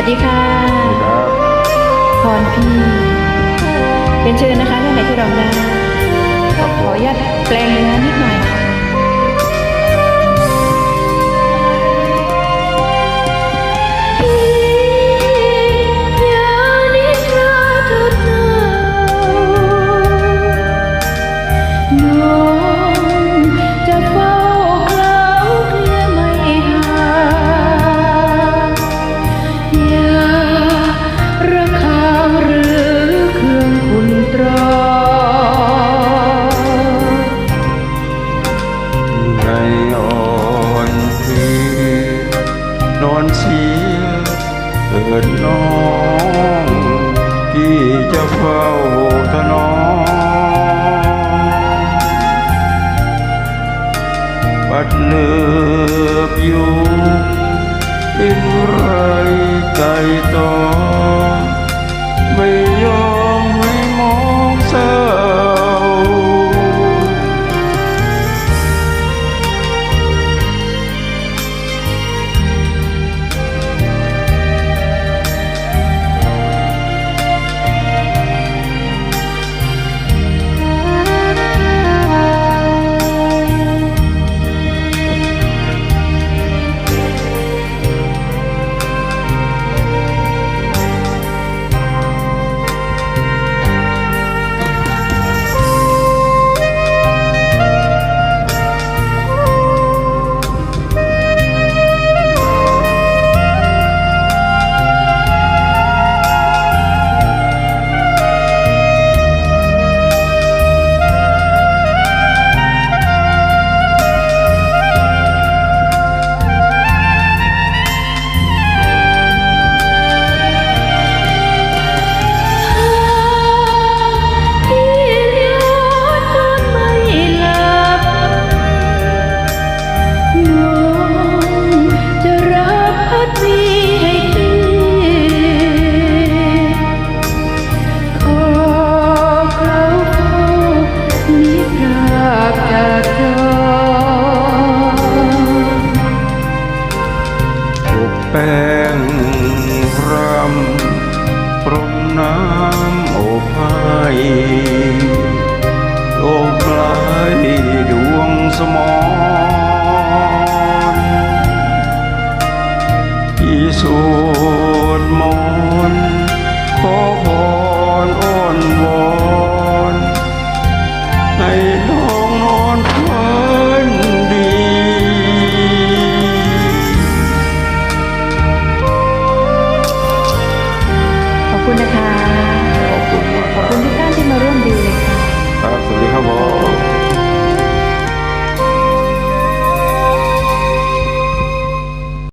วัสดีค่ะครับพรพี่เป็นเชิญนะคะท่านไหนที่ร้องได้ครับขผอมอนุญาตแปลงเนื้อนิดหน่อยอ เสียเอิดน้อง ที่จะเฝ้าถนอมปัดเลือบอยู่เป็นไรใจต่อ สมองที่สวดมนต์ขอพรอ้อนวอนให้น้องนอนฝันดี ขอบคุณนะคะ